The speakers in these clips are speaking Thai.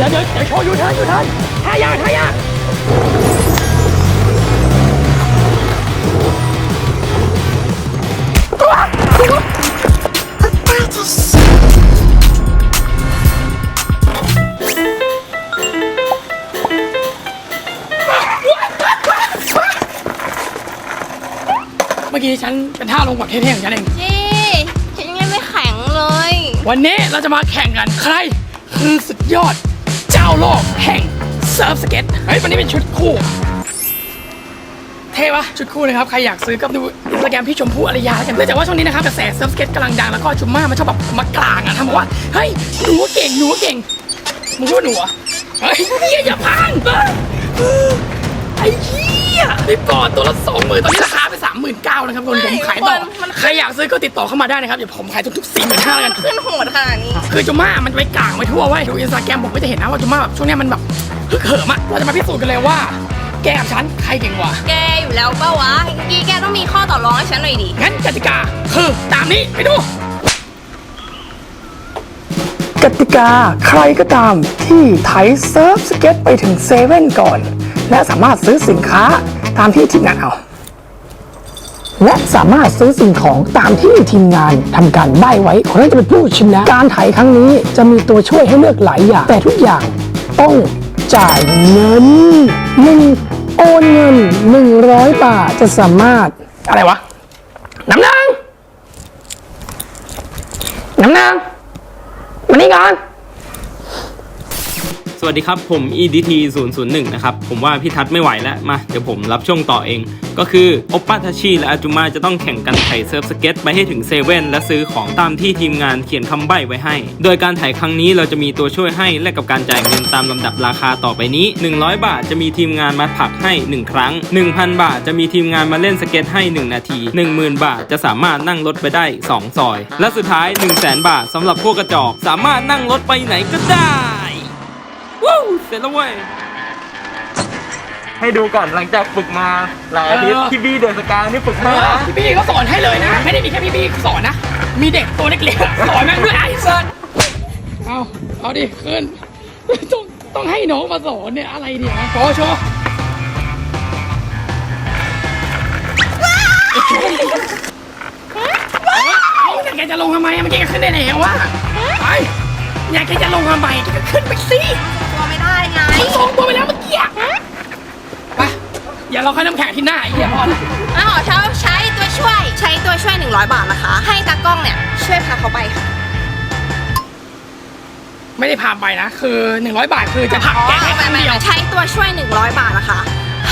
ดี๋ยวเดี๋ยวเดี๋ยวโชว์ยูเทิร์นยูเทิร์นท่ายากท่ายากเมื่อกี้ฉันเป็นท่าลงแบบเท่ๆของฉันเองจี้ฉันยังเล่นไม่แข็งเลย วันนี้เราจะมาแข่งกันใคร คือสุดยอดเจ้าโลกแห่งเซิร์ฟสเก็ตเฮ้ยวันนี้เป็นชุดคู่ เท่ปะชุดคู่นะครับ ใครอยากซื้อก็ดูอินสตาแกรมพี่ชมพู่อารยาแล้วกันเนื่องจากว่าช่วงนี้นะครับกระแสเซิร์ฟสเก็ตกำลังดังแล้วก็จุมม่ามันชอบแบบมากลางอะทำบอกว่าเฮ้ยหนูเก่งหนูเก่งมึงว่าหนูเหรอเฮ้ยเฮียอย่าพังไอ้เหี้ย รีบก่อนตัวละสองหมื่นตอนนี้ราคาไปสามหมื่นเก้านะครับคนผมขายต่อใครอยากซื้อก็ติดต่อเข้ามาได้นะครับเดี๋ยวผมขายทุกๆสี่หมื่นห้าแล้วกันขึ้นโหดขนาดนี้คือจุม่ามันไปกลางไปทั่วเว้ยดูอินสตาแกรมผมก็จะเห็นนะว่าจุม่าแบบช่วงเนี้ยมันแบบฮึกเหิมอะเราจะมาพิสูจน์กันเลยว่า แกกับฉันใครเก่งกว่า แกอยู่แล้วเปล่าวะกี้แกต้องมีข้อต่อรองให้ฉันหน่อยดิงั้นกติกาคือตามนี้ไปดูกติกาใครก็ตามที่ไถเซิร์ฟสเก็ตไปถึงเซเว่นก่อน และสามารถซื้อสินค้าตามที่ทีมงานเอา และสามารถซื้อสิ่งของตามที่ทีมงานทำการใบ้ไว้คนนั้นจะเป็นผู้ชนะการไถครั้งนี้จะมีตัวช่วยให้เลือกหลายอย่าง แต่ทุกอย่างต้องจ่ายเงินหนึ่งโอนเงิน 100 บาทจะสามารถอะไรวะน้ำนางน้ำนางมานี่ก่อน สวัสดีครับ ผม EDT 001 นะครับ ผมว่าพี่ทัศน์ไม่ไหวแล้ว มา เดี๋ยวผมรับช่วงต่อเอง ก็คือโอปป้าทัชชีและอาจุมาจะต้องแข่งกันไถ่เซิร์ฟสเก็ตไปให้ถึงเซเว่นและซื้อของตามที่ทีมงานเขียนคำใบ้ไว้ให้ โดยการถ่ายครั้งนี้เราจะมีตัวช่วยให้และกับการจ่ายเงินตามลำดับราคาต่อไปนี้ 100 บาทจะมีทีมงานมาผลักให้ 1 ครั้ง 1,000 บาทจะมีทีมงานมาเล่นสเก็ตให้ 1 นาที 10,000 บาทจะสามารถนั่งรถไปได้ 2 ซอย และสุดท้าย 1 0 0 0 0แบาทสำหรับพวกกระจอก สามารถนั่งรถไปไหนก็ได้ วู้เสร็จแล้วเว้ย ให้ดูก่อนหลังจากฝึกมาหลายอาทิตย์เออ พี่บี้เดอะสกานี่ฝึกเอมาอพี่พี่เขาสอนให้เลยนะ ไม่ได้มีแค่พี่พี่สอนนะ มีเด็กตัวเล็กๆสอนแม่งด้วยไอ้เซิร์เอาเอาดิขึ้นต้องต้องให้น้องมาสอนเนี่ยอะไรเนี่ยโชว์โชว์เอาแต่แกจะลงทำไมอะเมื่อกี้ก็ขึ้นได้แล้ววะไป อยากแกจะลงทำไมแกก็ขึ้นไปสิตัวไม่ได้ไงมันส่งตัวไปแล้วเมื่อกี้อะไปอย่าเราค่อยน้ำแข็งที่หน้าไอ้เหี้ยพอละอ้าวเช้าใช้ตัวช่วย ใช้ตัวช่วย 100 บาทนะคะ ให้ตากล้องเนี่ยช่วยพาเขาไปค่ะ ไม่ได้พาไปนะ คือ 100 บาทคือจะผลักแกแค่ครั้งเดียวใช้ตัวช่วย 100 บาทนะคะ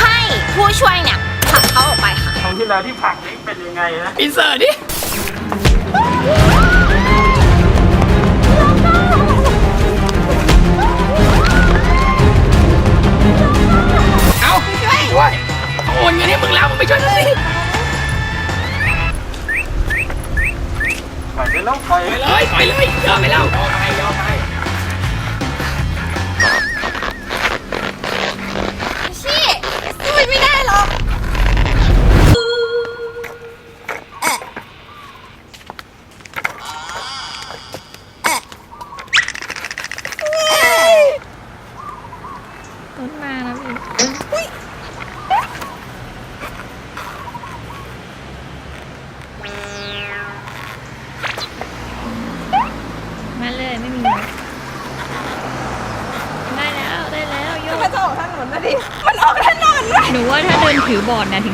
ให้ผู้ช่วยเนี่ยผลักเขาออกไปค่ะครั้งที่แล้วที่ผักนี่เป็นยังไงนะอินเสิร์ตดิ ช่วยช่วยเขาโอนเงินให้มึงแล้วมึงไปช่วยเขาสิไปแล้วไปไปเลยไปเลยยอมไปแล้วยอมไปยอมไป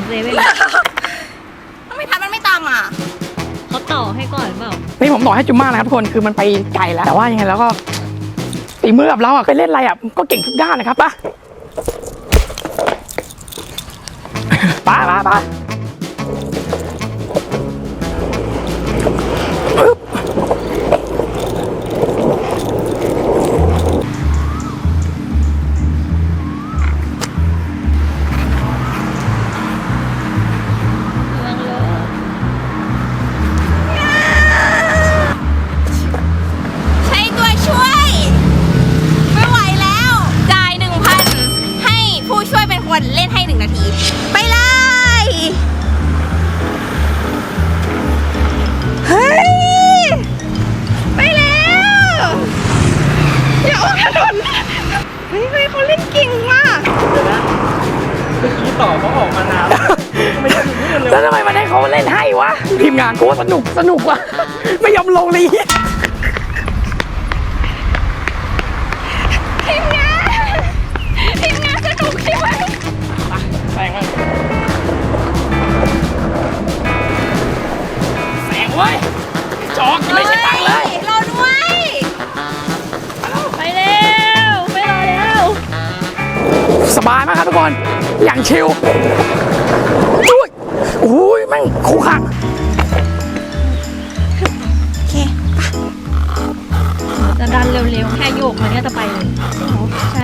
เซเว่นทำไมทันมันไม่ตามอะเขาต่อให้ก่อนเปล่านี่ผมบอกให้จุมม่านะครับทุกคนคือมันไปไกลแล้ว แต่ว่ายังไงแล้วก็ฝีมือกับเราอะไปเล่นอะไรอะก็เก่งทุกด้านนะครับปะไปไปไปปึ๊ มมันให้เขาเล่นให้วะทีมงานกูว่าสนุกสนุกว่ะไม่ยอมลงเลยทีมงานทีมงานสนุกใช่ไหมแสงมันแสงเว้ยจอกยังไม่ใช่ตังค์เลย รอด้วย ไปเร็ว ไปรอแล้ว สบายมากครับทุกคน อย่างชิลอุ้ย โอ้ยแม่งคู่ขังจะดันเร็วๆ แค่โยกมันก็จะไปเลยใช่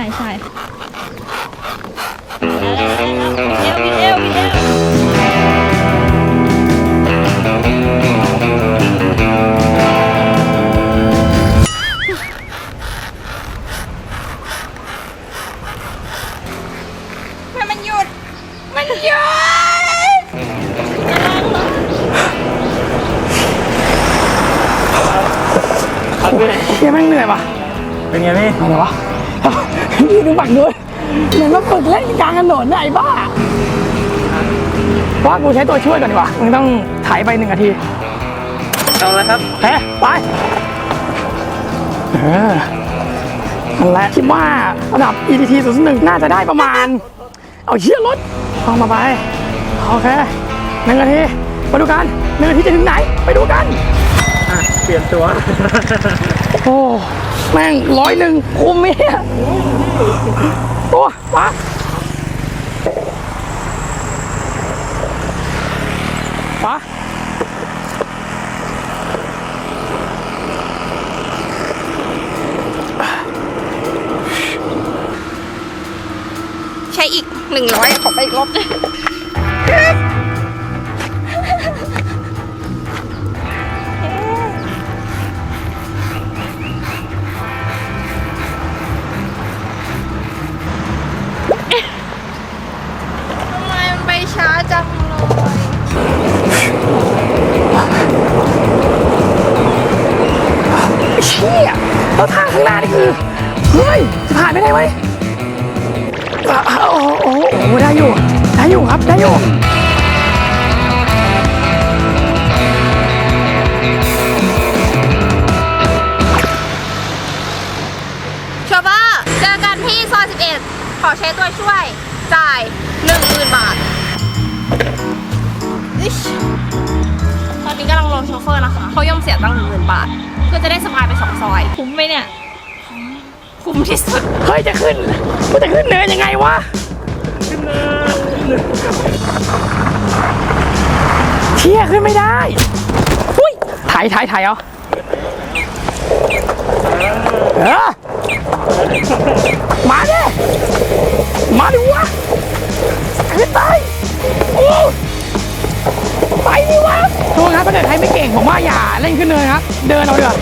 ดูฝั่งด้วยเหมือนมาฝึกเล่นกลางถนนน่ะไอ้บ้าว่ากูใช้ตัวช่วยก่อนดีกว่า มึงต้องถ่ายไปหนึ่งนาที เอาละครับเฮ้ไปเออนั่นแหละคิดว่าระดับ EDT 0.1น่าจะได้ประมาณ เอาเชี่ยรถเอามาไป โอเคหนึ่งนาทีมาดูกันหนึ่งนาทีจะถึงไหน ไปดูกัน อะ เปลี่ยนตัวโอ้แม่งร้อยหนึ่งคุ้มไหมเนี่ยโอ้มาปะใช้อีกหนึ่งร้อยขอไปอีกรอบ ช่วยจ่าย10,000บาทอิ๊ชตอนนี้กำลังรอโชเฟอร์นะคะเขายอมเสียตังค์10,000บาท เพื่อจะได้สะพายไปสองซอย คุ้มไหมเนี่ย คุ้มที่สุด เฮ้ยจะขึ้นมันจะขึ้นเนินยังไงวะ เชี่ยขึ้นไม่ได้อุ้ยถ่ายถ่ายถ่ายเอาเออ มาดิมาดิวะขึ้นไปโอ้ไปดิวะทุกคนครับถ้าเกิดใครไม่เก่งผมว่าอย่าเล่นขึ้นเนินครับ เดินเอาเถอะ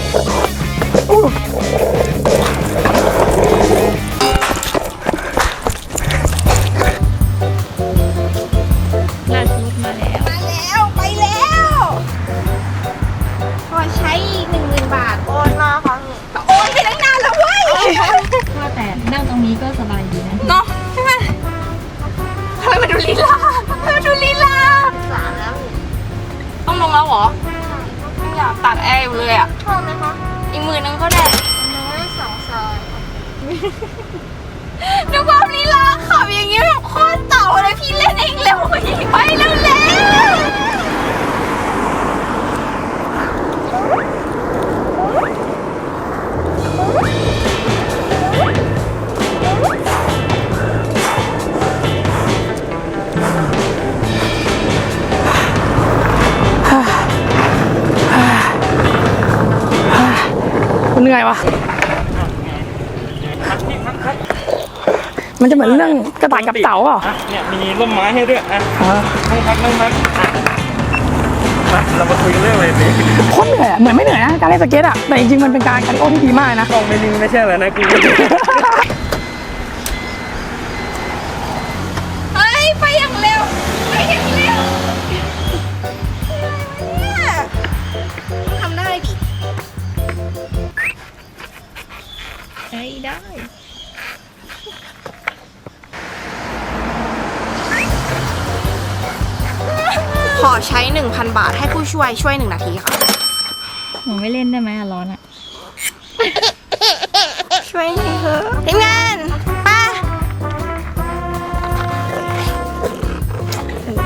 ากตัดแอร์อยู่เลยอะ ชอบไหมคะอีกมือนึงก็ได้น้อยสองซอย ดูความลีลาขับอย่างนี้แบบโคตรเต่า นื่อยวะมันจะเหมือนเรื่องกระต่ายกับเต่าเปล่าอะเนี่ยมีร่มไม้ให้ด้วยอะเออนั่งพักนั่งพักอะมาเรามาคุยกันเรื่องอะไรดีโคตรเหนื่อยอะเหมือนไม่เหนื่อยนะการเล่นสเก็ตอะแต่จริงๆมันเป็นการคาร์ดิโอที่ดีมากนะกล้องไม่นิ่งไม่ใช่แล้วนะกู ช่วยช่วย1นาทีค่ะ หนูไม่เล่นได้ไหมอะร้อนอะช่วยหน่อยเถอะทีมงานป้า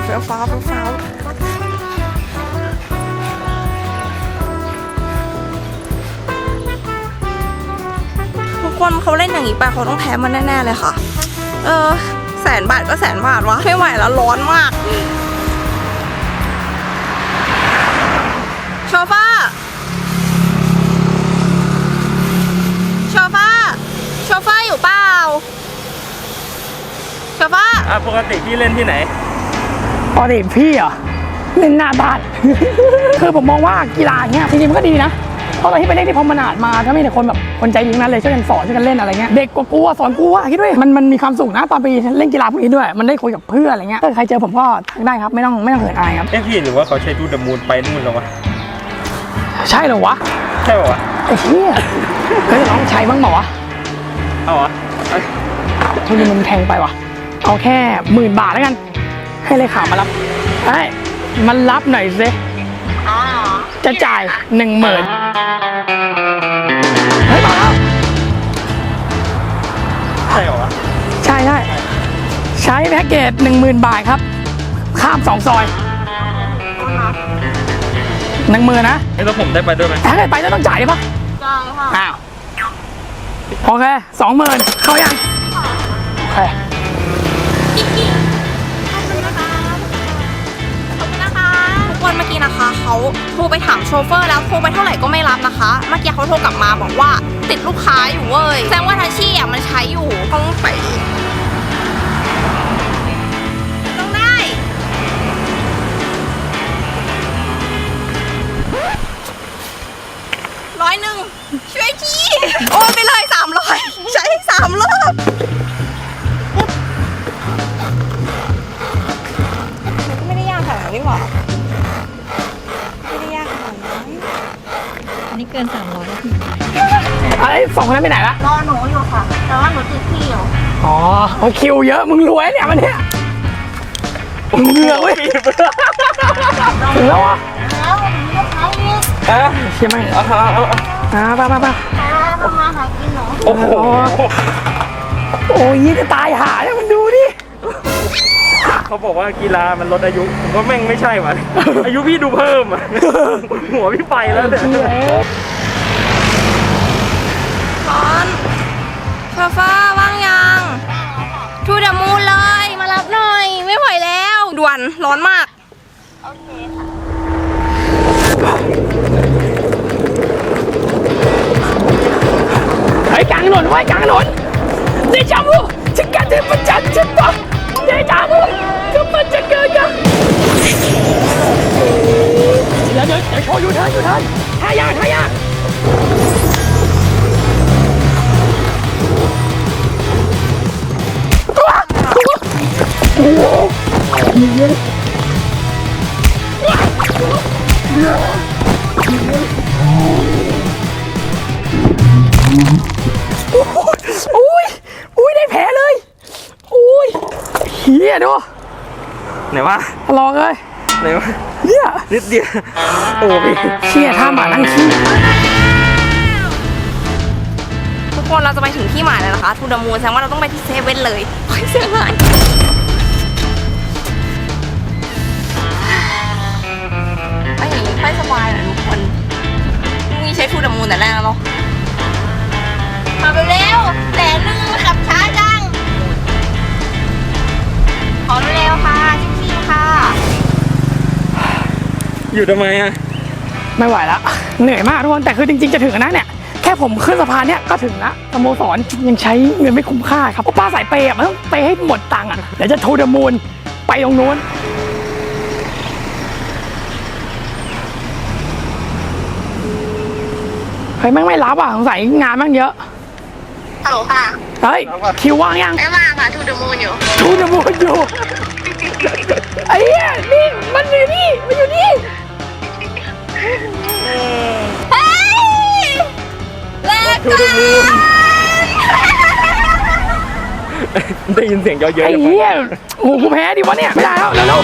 เฟี้ยวฟ้าวเฟี้ยวฟ้าวทุกคนเขาเล่นอย่างนี้ไปเขาต้องแพ้มันแน่ๆเลยค่ะ เออ แสนบาทก็แสนบาทวะไม่ไหวแล้วร้อนมาก ชเฟอร์โชเฟอร์โชเฟอร์อยู่เปล่าโชเฟอร์อะปกติพี่เล่นที่ไหน ปกติพี่เหรอเล่นหน้าบ้าน คือผมมองว่ากีฬาเงี้ยจริงๆมันก็ดีนะเพราะตอนที่ไปเล่นที่พรหมนาดมาก็มีแต่คนแบบคนใจดีทั้งนั้นเลยช่วยกันสอนช่วยกันเล่นอะไรเงี้ยเด็กกว่ากูอะสอนกูอะคิดด้วยมันมันมีความสุขนะตอนไปเล่นกีฬาพวกนี้ด้วย มันได้คุยกับเพื่อนอะไรเงี้ยถ้าใครเจอผมก็ทักได้ครับไม่ต้องไม่ต้องเขินอายครับ เอ้พี่หรือว่าเขาใช้ทูดมูลไปนู่นแล้ววะ ใช่เหรอวะใช่ป่าวะไอ้เหี้ยเฮ้ยน้องใช้บ้างเหรอวะเอาวะเอ้ยทุนมันแพงไปวะเอาแค่หมื่นบาทแล้วกัน ให้เลขามารับไอ้ยมันรับหน่อยสิจะจ่ายหนึ่งหมื่นเฮ้ยมาแล้วใช่เหรอวะใช่ใช่ใช้แพ็กเกจหนึ่งหมื่นบาทครับ ข้ามสองซอย หนึ่งหมื่นนะเอ้ยแล้วผมได้ไปด้วยไหมถ้าเกิดไปจะต้องจ่ายได้ปะจังค่ะอ้าวโอเคสองหมื่นเข้ายังโอเคทุกคนเมื่อกี้นะคะเขาโทรไปถามโชเฟอร์แล้วโทรไปเท่าไหร่ก็ไม่รับนะคะ เมื่อกี้เขาโทรกลับมาบอกว่าติดลูกค้าอยู่เว้ยแสดงว่าทัชชี่อะมันใช้อยู่ต้องไป โอนไปเลยสามร้อยใช้สามรอบมันก็ไม่ได้ยากขนาดนั้นนี่หว่าไม่ได้ยากขนาดนั้นอันนี้เกิน300นาทีไอ้ยสองคนนั้นไปไหนละรอหนูอยู่ค่ะ แต่ว่าหนูติดพี่อยู่อ๋อโอ้ยคิวเยอะมึงรวยเนี่ยมันเนี่ยมึงเหนื่อยเว้ยถึงแล้วอะ แล้วหนูก็ใช้นี่เอ้ยใช่ไหมเอาเอาเอาเอาอ่าไปไปไปทำมาหากินหนูโอ้โหโอ้ยจะตายหาเนี่ยมันดูดิเขาบอกว่ากีฬามันลดอายุผมว่าแม่งไม่ใช่ว่ะอายุพี่ดูเพิ่มอะหัวพี่ไปแล้วเนี่ยร้อนฟาฟ้าว่างยังทูเดมูนเลย มารับหน่อย ไม่ไหวแล้วด่วนร้อนมากเฮ้ยกลางถนนไว้ยกลางถนนเดจาวูฉันกันเทพจันทร์ฉันปะเดจาวูก็มันจะเกิดกันเดี๋ยวเดี๋ยวเดี๋ยวโชว์ยูเทิร์นยูเทิร์นท่ายากท่ายากโอ้โหอุ้ยอุ้ยได้แผลเลยอุ้ยเฮียดูไหนวะลองเลยไหนวะเนี่ยนิดเดียวโอ้พี่เชี่ยท่าหมานั่งขี้ทุกคนเราจะไปถึงที่หมายแล้วนะคะทูเดมูนแสดงว่าเราต้องไปที่เซเว่นเลยโอ้ยเสียงหายไปอย่างนี้ค่อยสบายหน่อยทุกคนนี่ใช้ทูเดมูนแต่แรกแล้ว เนาะมาเร็วๆแต่นึงขับช้าจัง ขอเร็วๆค่ะชิวๆค่ะ อยู่ทำไมอะ ไม่ไหวแล้วเหนื่อยมากทุกคนแต่คือจริงๆจะถึงนะเนี่ย แค่ผมขึ้นสะพานเนี่ยก็ถึงละสโมสรยังใช้เงินไม่คุ้มค่าครับเพราะป้าสายเปย์อะมันต้องเปย์ให้หมดตังค์อะเดี๋ยวจะทูเดอะมูนไปตรงนู้นเฮ้ยแม่งไม่รับอะสงสัยงานแม่งเยอะ ฮัลโหลค่ะเฮ้ยคิวว่างยังไม่มาค่ะทูเดมูนอยู่ทูเดอะมูนอยู่ไอ้เหี้ยนี่มันอยู่นี่มันอยู่นี่เฮ้ยแลกทูกัเดนมูนได้ยินเสียงเยอะๆไอ้อย่างเหี้ยโอ้โหกูแพ้ดิวะเนี่ยไม่ได้แล้วแล้ว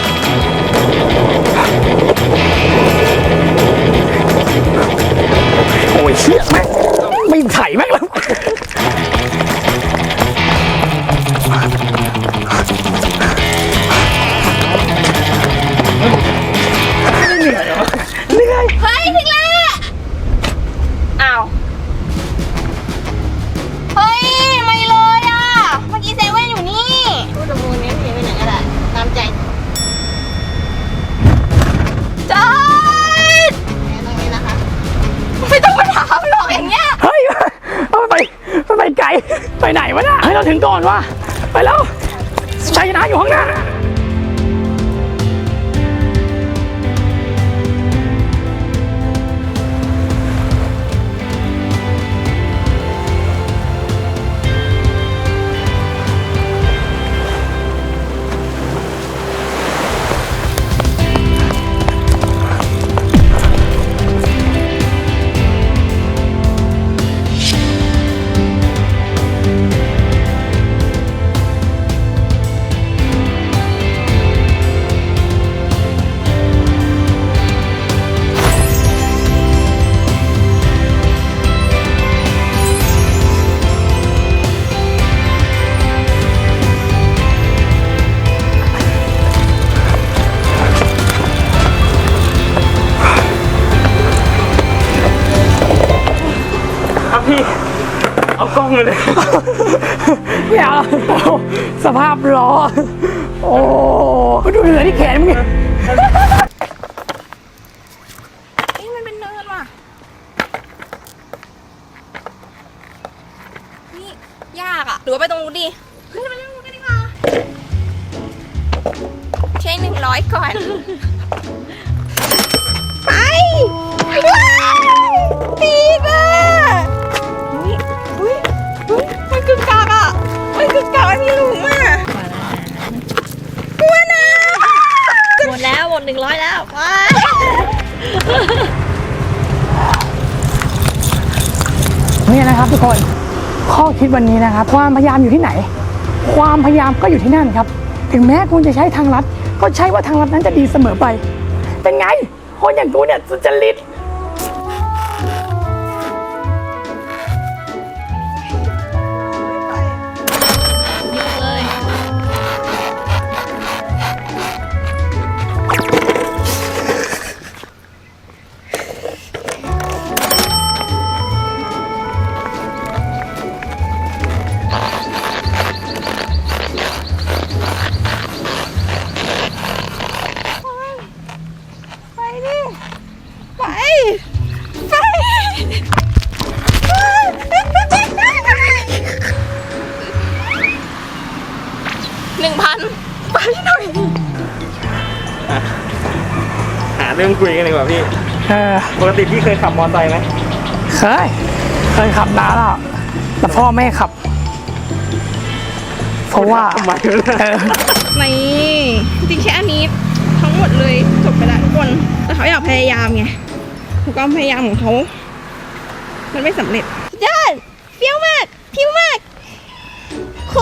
โอ้ยเชี่ยแม่ง ไม่ไถ่แม่งแล้ว กล้องมาเลยไม่เอาโอ้โหสภาพล้อ โอ้ดูเหลือที่แขนมึงเนี่ยเอ้ยมันเป็นเนินว่ะ นี่ยากอะ หรือว่าไปตรงนู้นดิเฮ้ยไปตรงนู้นกันดีกว่าใช้หนึ่งร้อยก่อน ร้อยแล้วไปเนี่ยนะครับทุกคนข้อคิดวันนี้นะครับ ความพยายามอยู่ที่ไหน ความพยายามก็อยู่ที่นั่นครับ ถึงแม้คุณจะใช้ทางลัด ก็ใช่ว่าทางลัดนั้นจะดีเสมอไป เป็นไง คนอย่างกูเนี่ยสุจริต ดิไปไปหนึ่งพันไปหน่อยหาเรื่องคุยกันดีกว่าพี่เออปกติพี่เคยขับมอเตอร์ไซค์ไหมเคยเคยขับนานแล้วแต่พ่อไม่ให้ขับ เพราะว่า ทำไมวะเนี่ยเออไม่จริงๆแค่อันนี้ทั้ง หมดเลยจบไปแล้วทุกคน แต่เขาอยากพยายามไงถูกความพยายามของเขา มันไม่สำเร็จสุดยอดเฟี้ยวมากพิ้วมากโค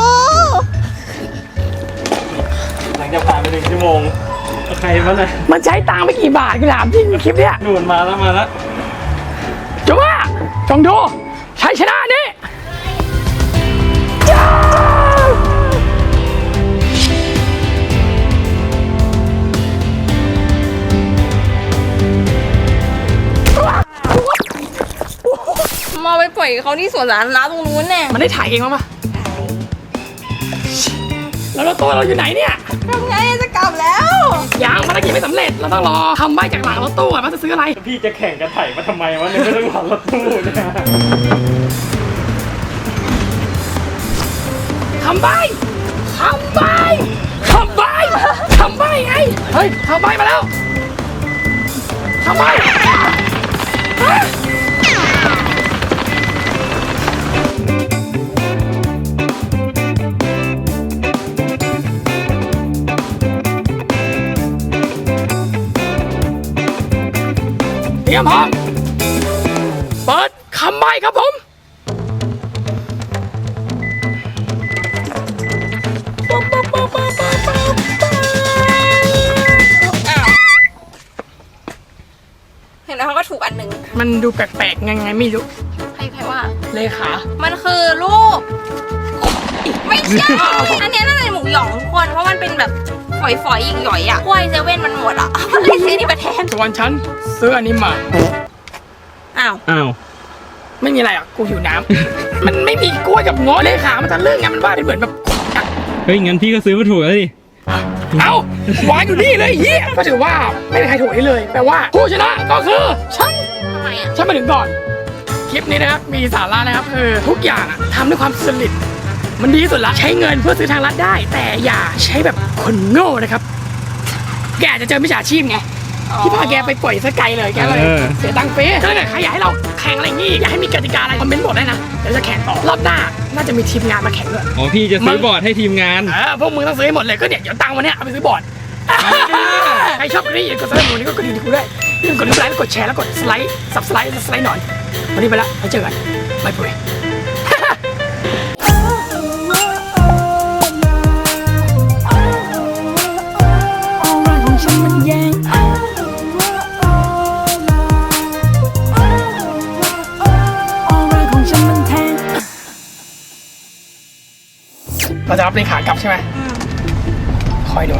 หลังจากผ่านไปหนึ่งชั่วโมงใครวะเนี่ยมันใช้ตังค์ไม่กี่บาทกูถามจริงคลิปเนี้ยนู่นมาแล้วมาแล้วจงว่าจงดูชัยชนะนี้ อยเขาที่สวนสาธารณะตรงนู้นเนี่ยมันได้ถ่ายเองมั้งปะแล้วรถตู้เราอยู่ไหนเนี่ยทำไงจะกลับแล้วยังภารกิจไม่สำเร็จเราต้องรอคำใบ้จากหลังรถตู้ก่อนว่าจะซื้ออะไร พี่จะแข่งกันไถ่มาทำไมวะเนี่ยไม่ต้องหารถตู้เนี่ยคำใบ้คำใบ้คำใบ้คำใบ้ไงเฮ้ยคำใบ้มาแล้วคำใบ้ เตรียมพร้อมเปิดคำใบครับผม เห็นแล้วเขาก็ถูกอันหนึ่งมันดูแปลกๆยังไงไม่รู้ใครใครว่า เลขามันคือรูป ไม่ใช่ อันนี้ยน่าจะเป็นหมูหยองทุกคน เพราะมันเป็นแบบ ฝอยๆอีกหย่อยๆอะกล้วยเซเว่นมันหมดอะมันเลยซื้อนี่มาแทนส่วนฉันซื้ออันนี้มา อ้าวอ้าว ไม่มีอะไรอะ กูหิวน้ำ มันไม่มีกล้วยกับง้อเลขามันจะเรื่องไงมันว่าเป็นเหมือนแบบเฮ้ยงั้นพี่ก็ซื้อมาถูกแล้วดิ เอ้าวางอยู่นี่เลยเฮียก็ถือว่าไม่มีใครถูกได้เลย แปลว่าผู้ชนะก็คือฉัน ทำไมอะ ฉันมาถึงก่อน คลิปนี้นะครับ มีสาระนะครับคือทุกอย่างอะทำด้วยความสลิด มันดีที่สุดละใช้เงินเพื่อซื้อทางลัดได้ แต่อย่าใช้แบบคนโง่นะครับ แกอาจจะเจอมิจฉาชีพไงที่พาแกไปปล่อยสกายเลยแกเลยเออเสียตังค์เฟ้ถ้าเกิดใครอยากให้เราแข่งอะไรอย่างงี้อยากให้มีกติกาอะไรคอมเมนต์บอกได้นะเดี๋ยวจะแข่งต่อรอบหน้าน่าจะมีทีมงานมาแข่งด้วยอ๋อพี่จะซื้อบอร์ดให้ทีมงานเออพวกมึงต้องซื้อให้หมดเลยก็เนี่ยเดี๋ยวตังค์วันเนี้ยเอาไปซื้อบอร์ดใครชอบคลิปนี้อย่าลืมกดซับสไครต์นี้ก็กดดิ่งที่กูด้วยอย่าลืมกดไลค์กดแชร์แล้วกดสไลด์สับสไลด์สไลด์หน่อยวันนี้ไปละไว้เจอกันบายบาย เราจะรับเลขากลับใช่ไหมคอยดู